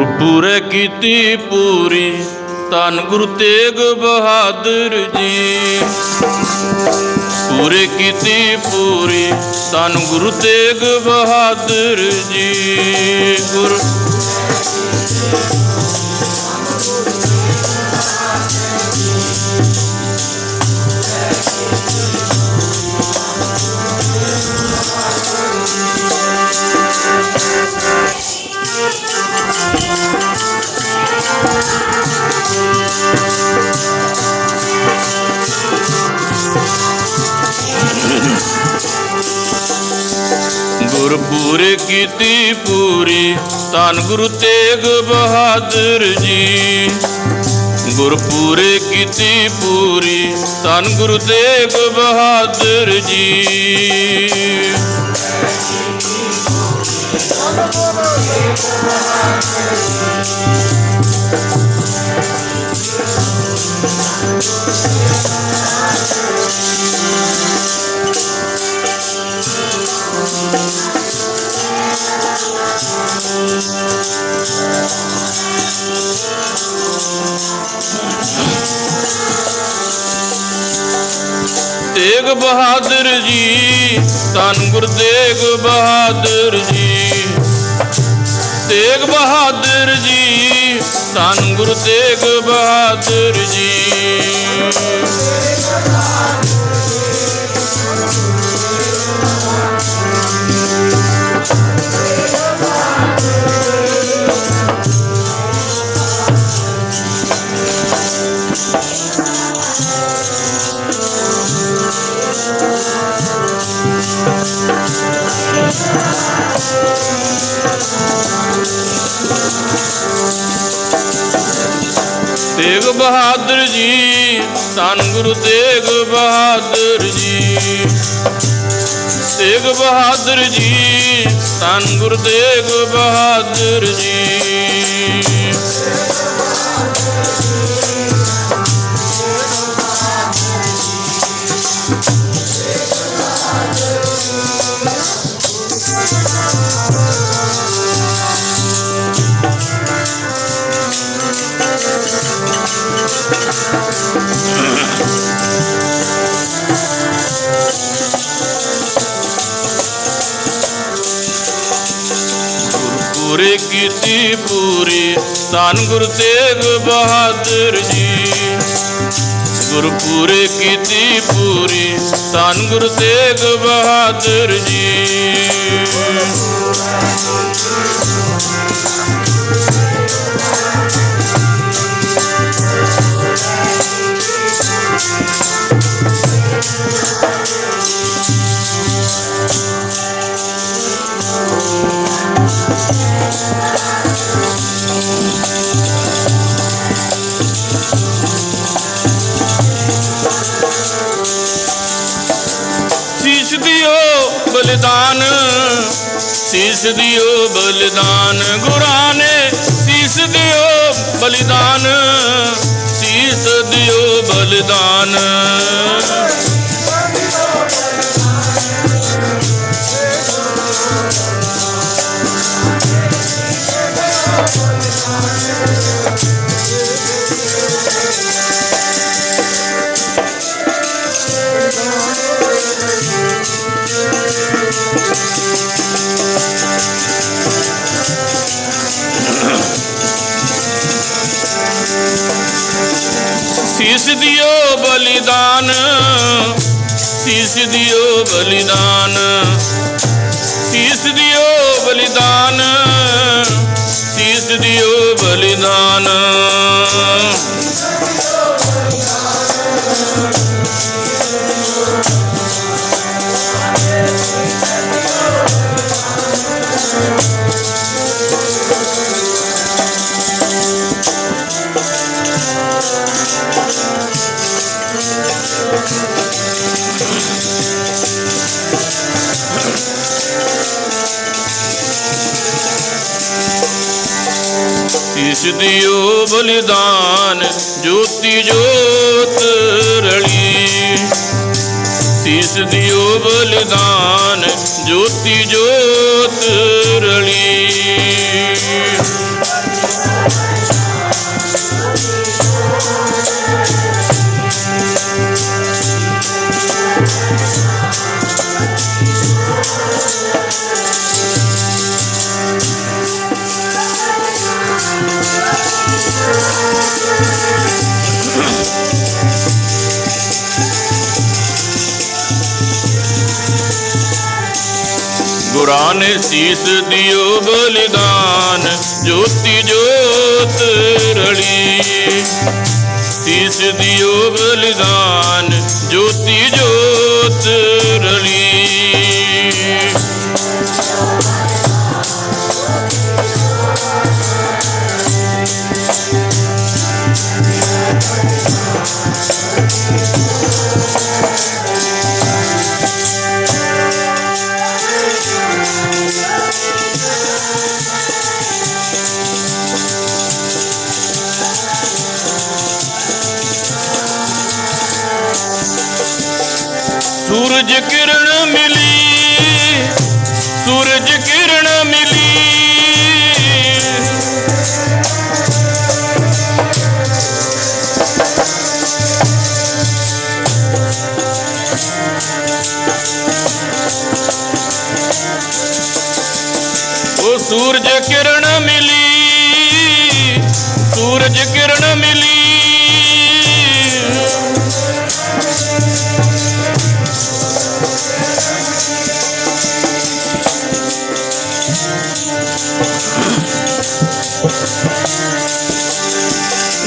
ਗੁਰਪੂਰੇ ਕੀਤੀ ਪੂਰੀ, ਧੰਨ ਗੁਰੂ ਤੇਗ ਬਹਾਦਰ ਜੀ। ਪੂਰੇ ਕੀਤੀ ਪੂਰੀ, ਧੰਨ ਗੁਰੂ ਤੇਗ ਬਹਾਦਰ ਜੀ। ਗੁਰ ਪੂਰੀ ਧੰਨ ਗੁਰੂ ਤੇਗ ਬਹਾਦਰ ਜੀ। ਗੁਰਪੂਰੇ ਕੀਤੀ ਪੂਰੀ, ਧੰਨ ਗੁਰੂ ਤੇਗ ਬਹਾਦਰ ਜੀ ਤੇਗ ਬਹਾਦਰ ਜੀ। ਬਹਾਦਰ ਜੀ, ਧੰਨ ਗੁਰੂ ਤੇਗ ਬਹਾਦਰ ਜੀ। ਤੇਗ ਬਹਾਦਰ ਜੀ, ਧੰਨ ਗੁਰੂ ਤੇਗ ਬਹਾਦਰ ਜੀ। ਤੇਗ ਬਹਾਦਰ ਜੀ ਧੰਨ ਗੁਰੂ ਤੇਗ ਬਹਾਦਰ ਜੀ। ਤੇਗ ਬਹਾਦਰ ਜੀ ਧੰਨ ਗੁਰੂ ਤੇਗ ਬਹਾਦਰ ਜੀ। ਧੰਨ ਗੁਰੂ ਤੇਗ ਬਹਾਦਰ ਜੀ। ਗੁਰਪੂਰੇ ਕੀਤੀ ਪੂਰੀ ਧੰਨ ਗੁਰੂ ਤੇਗ ਬਹਾਦਰ ਜੀ। ਬਲਿਦਾਨ। ਸੀਸ ਦਿਓ ਬਲਿਦਾਨ। ਗੁਰਾਂ ਨੇ ਸੀਸ ਦਿਓ ਬਲਿਦਾਨ। ਸੀਸ ਦਿਓ ਬਲਿਦਾਨ। ਸੀਸ ਸੀਸ ਦਿਓ ਬਲਿਦਾਨ ਸੀਸ ਦਿਓ ਬਲੀਦਾਨ ਸੀਸ ਦਿਓ ਬਲੀਦਾਨ। ਸੀਸ ਦਿਓ ਬਲਿਦਾਨ ਜੋਤੀ ਜੋਤ ਰਲੀ। ਸੀਸ ਦਿਓ ਬਲਿਦਾਨ ਜੋਤੀ ਜੋਤ ਰਲੀ। ਗੁਰਾਂ ਨੇ ਸੀਸ ਦਿਓ ਬਲਿਦਾਨ ਜੋਤੀ ਜੋਤ ਰਲੀ ਸੀਸ ਦਿਓ ਬਲਿਦਾਨ ਜੋਤੀ ਜੋਤ ਰਲੀ ਸੂਰਜ ਕਿਰਨ ਮਿਲੀ ਸੂਰਜ ਕਿਰਨ ਮਿਲੀ। ਉਹ ਸੂਰਜ ਕਿਰਨ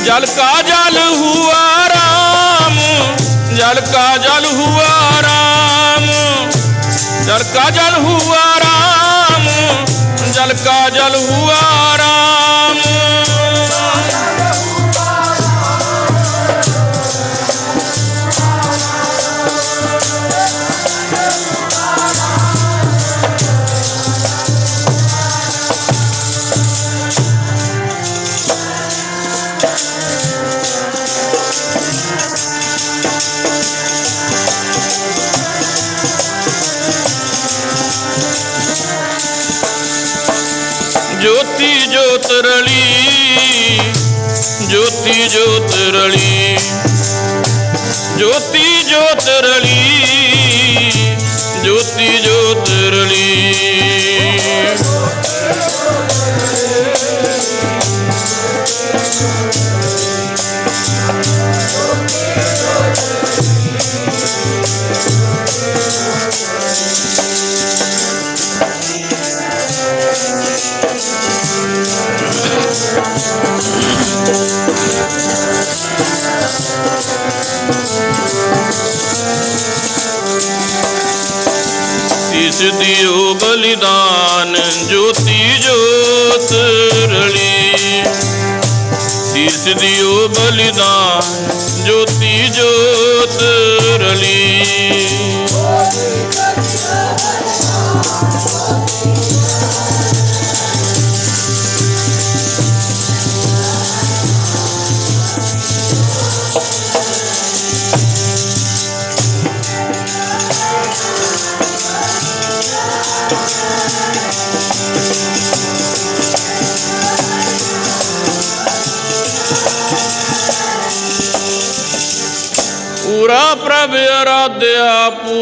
जल का जल हुआ राम जल का जल हुआ राम जल का जल हुआ राम जल का जल हुआ ਜੋਤ ਰਲੀ ਜੋਤੀ ਜੋਤ ਰਲੀ ਜੋਤੀ ਜੋਤ ਰਲੀ। रली ਦਿਓ ਬਲਿਦਾਨ ਜੋਤੀ ਜੋਤ ਰਲੀ। ਸੀਸ ਦਿਓ ਬਲਿਦਾਨ ਜੋਤੀ ਜੋਤ ਰਲੀ।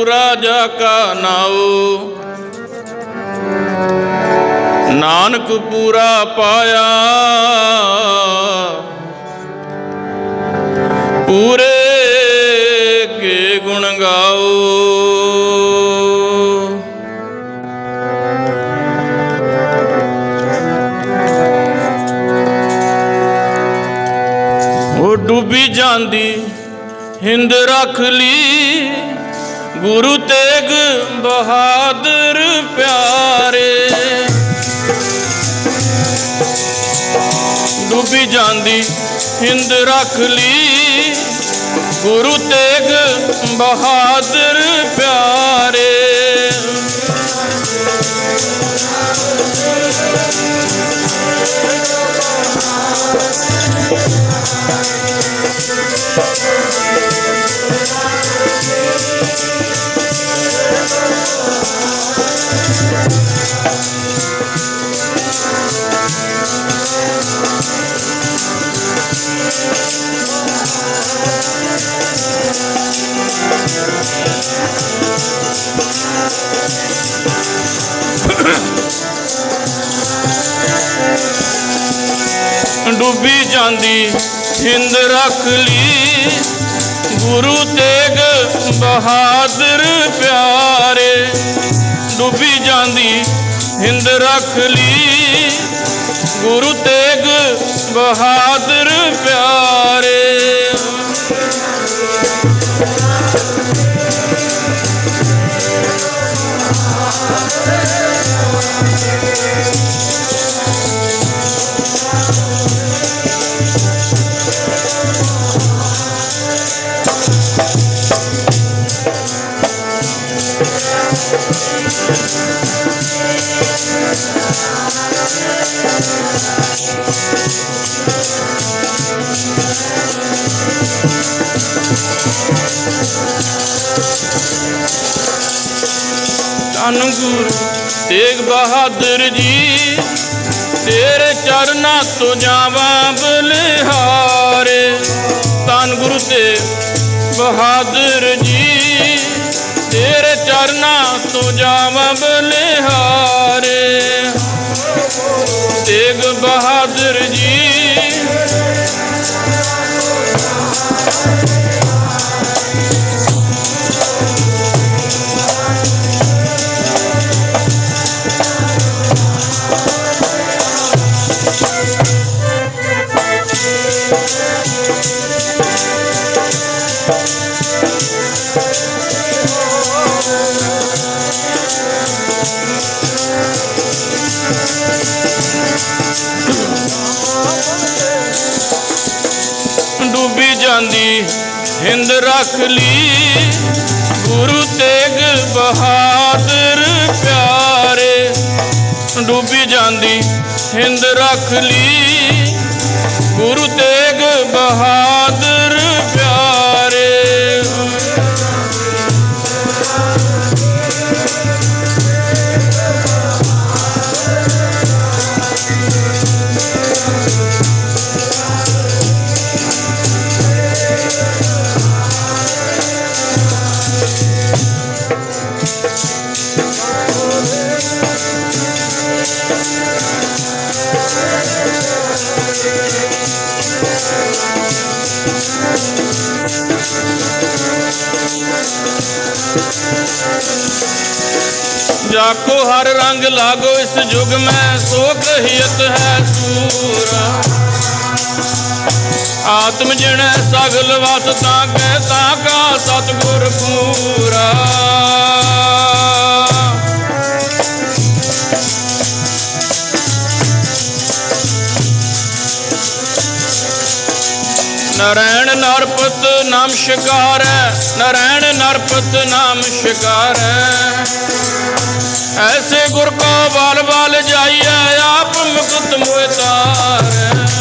ਅਰਾਧਿਆ ਪੂਰਾ ਜਾ ਕਾ ਨਾਉ। ਨਾਨਕ ਪੂਰਾ ਪਾਇਆ। ਪੂਰੇ ਕੇ ਗੁਣ ਗਾਓ ਉਹ ਡੁੱਬੀ ਜਾਂਦੀ, ਹਿੰਦ ਰੱਖ ਲਈ। ਗੁਰੂ ਤੇਗ ਬਹਾਦਰ ਪਿਆਰੇ। ਡੁੱਬੀ ਜਾਂਦੀ ਹਿੰਦ ਰੱਖ ਲਈ। ਗੁਰੂ ਤੇਗ ਬਹਾਦਰ ਪਿਆਰੇ। ਡੁੱਬੀ ਹਿੰਦ ਰੱਖ ਲਈ। ਗੁਰੂ ਤੇਗ ਬਹਾਦਰ ਪਿਆਰੇ, ਡੁੱਬੀ ਜਾਂਦੀ ਹਿੰਦ ਰੱਖ ਲਈ। ਗੁਰੂ ਤੇਗ ਬਹਾਦਰ ਪਿਆਰੇ। ਧੰਨ ਗੁਰੂ ਤੇਗ ਬਹਾਦਰ ਜੀ, ਤੇਰੇ ਚਰਨਾਂ ਤੋਂ ਜਾਵਾਂ ਬਲਿਹਾਰੇ। ਧੰਨ ਗੁਰੂ ਤੇਗ ਬਹਾਦਰ ਜੀ, ਤੇਰੇ ਚਰਨਾਂ ਤੋਂ ਜਾਵਾਂ ਬਲਿਹਾਰੇ। ਹਿੰਦ ਰੱਖ ਲਈ ਗੁਰੂ ਤੇਗ ਬਹਾਦਰ ਪਿਆਰੇ। ਡੁੱਬੀ ਜਾਂਦੀ ਹਿੰਦ ਰੱਖ ਲਈ ਗੁਰੂ ਤੇਗ ਬਹਾਦਰ जाको हर रंग लागो इस युग में सो कहियत है सूरा आत्म जिण सगल वसता कहता का सतगुर पूरा ਨਰਪਤ ਨਾਮ ਸ਼ਿਕਾਰ ਹੈ। ਨਰੈਣ ਨਰਪਤ ਨਾਮ ਸ਼ਿਕਾਰੈ ਐਸੇ ਗੁਰ ਕੋ ਵਾਲ ਵਾਲ ਜਾਈਐ, ਆਪ ਮੁਕਤ ਮੋਇ ਤਾਰੈ